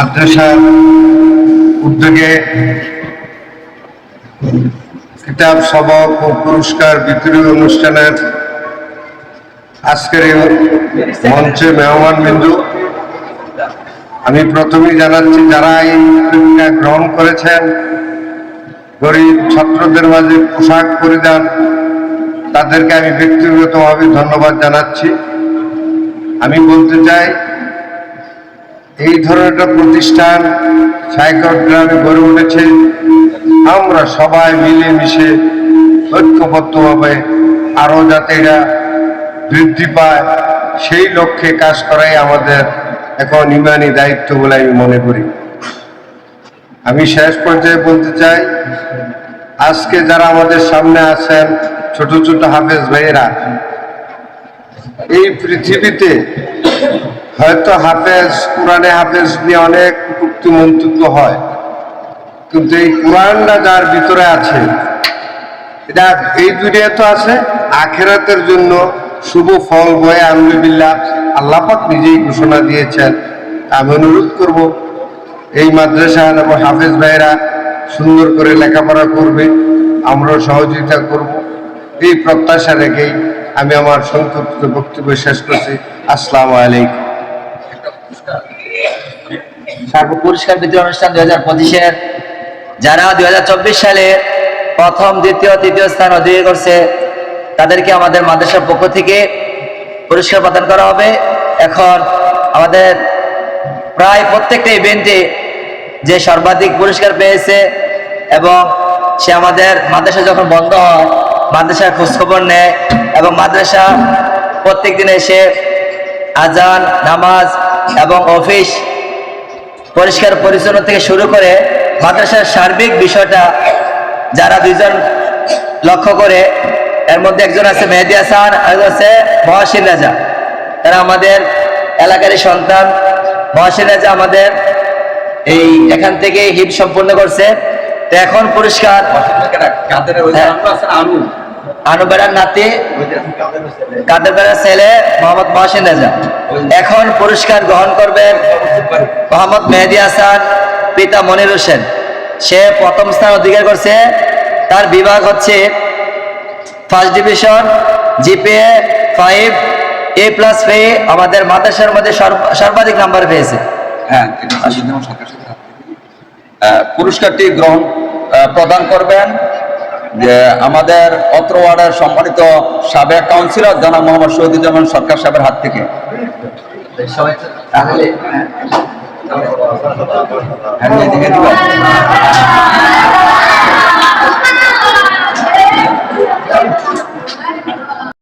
মাদ্রাসার উদ্যোগে কিতাব সবক ও পুরস্কার বিতরণী অনুষ্ঠানের আজকের মঞ্চে মেহমান বিন্দু। আমি প্রথমেই জানাচ্ছি, যারা এই পরীক্ষা গ্রহণ করেছেন, গরিব ছাত্রদের মাঝে পোশাক পরিধান, তাদেরকে আমি ব্যক্তিগতভাবে ধন্যবাদ জানাচ্ছি। আমি বলতে চাই এই ধরনের প্রতিষ্ঠান সাইকট গ্রামে গড়ে উঠেছে। আমরা সবাই মিলেমিশে ঐক্যবদ্ধভাবে আরও যাতে এরা বৃদ্ধি পায়, সেই লক্ষ্যে কাজ করাই আমাদের এখন ইমানি দায়িত্ব বলে আমি মনে করি। আমি শেষ পর্যায়ে বলতে চাই, আজকে যারা আমাদের সামনে আছেন, ছোট ছোট হাফেজ ভাইয়েরা, এই পৃথিবীতে হয়তো হাফেজ, কোরআনে হাফেজ নিয়ে অনেক কটূক্তি মন্তব্য হয়। কিন্তু এই কোরআনটা যার ভিতরে আছে, এটা এই দুনিয়া তো আছে, আখেরাতের জন্য শুভ ফল বয়ে আনবে বিল্লাহ। আল্লাহ পাক নিজেই ঘোষণা দিয়েছেন। আমি অনুরোধ করব, এই মাদ্রাসা এবং হাফেজ ভাইরা সুন্দর করে লেখাপড়া করবে, আমরাও সহযোগিতা করব। এই প্রত্যাশা রেখেই আমি আমার সংক্ষিপ্ত বক্তব্য শেষ করছি। আসসালামু আলাইকুম। সর্ব পুরস্কার বিতরণ অনুষ্ঠান দুই হাজার পঁচিশের, যারা দুই হাজার চব্বিশ সালে প্রথম, দ্বিতীয়, তৃতীয় স্থান অধিকার করছে, তাদেরকে আমাদের মাদ্রাসার পক্ষ থেকে পুরস্কার প্রদান করা হবে। এখন আমাদের প্রায় প্রত্যেকটা ইভেন্টে যে সর্বাধিক পুরস্কার পেয়েছে এবং সে আমাদের মাদ্রাসা যখন বন্ধ হয় মাদ্রাসার খোঁজখবর নেয় এবং মাদ্রাসা প্রত্যেক দিন এসে আজান নামাজ এবং অফিস পরিষ্কার পরিচ্ছন্ন থেকে শুরু করে মাদ্রাসার সার্বিক বিষয়টা যারা দুইজন লক্ষ্য করে এর মধ্যে একজন আছে মেহেদি হাসান আর একজন আছে মহাসিন রাজা। তারা আমাদের এলাকারই সন্তান। মহাসিন রাজা আমাদের এই এখান থেকে হিট সম্পূর্ণ করছে। তো এখন পুরস্কার হ্যাঁ। আনুবেড়ার নাতি কাদের বেড়ার ছেলে, মোহাম্মদ মহাসিন রাজা। এখন পুরস্কার গ্রহণ করবেন মোহাম্মদ মেহেদি হাসান, পিতা মনির হোসেন। সে প্রথম স্থান অধিকার করছে। তার বিভাগ হচ্ছে first division, GPA, five, A plus পেয়ে আমাদের মাদ্রাসার মধ্যে সর্ব- সর্বাধিক নাম্বার পেয়েছে। হ্যাঁ পুরস্কারটি গ্রহণ প্রদান করবেন যে আমাদের অত্র ওয়ার্ডের সম্মানিত সাবেক কাউন্সিলর জনাব মোহাম্মদ শহীদুজ্জামান সরকার সাহেবের হাত থেকে তাহলে হ্যাঁ, দিবেন।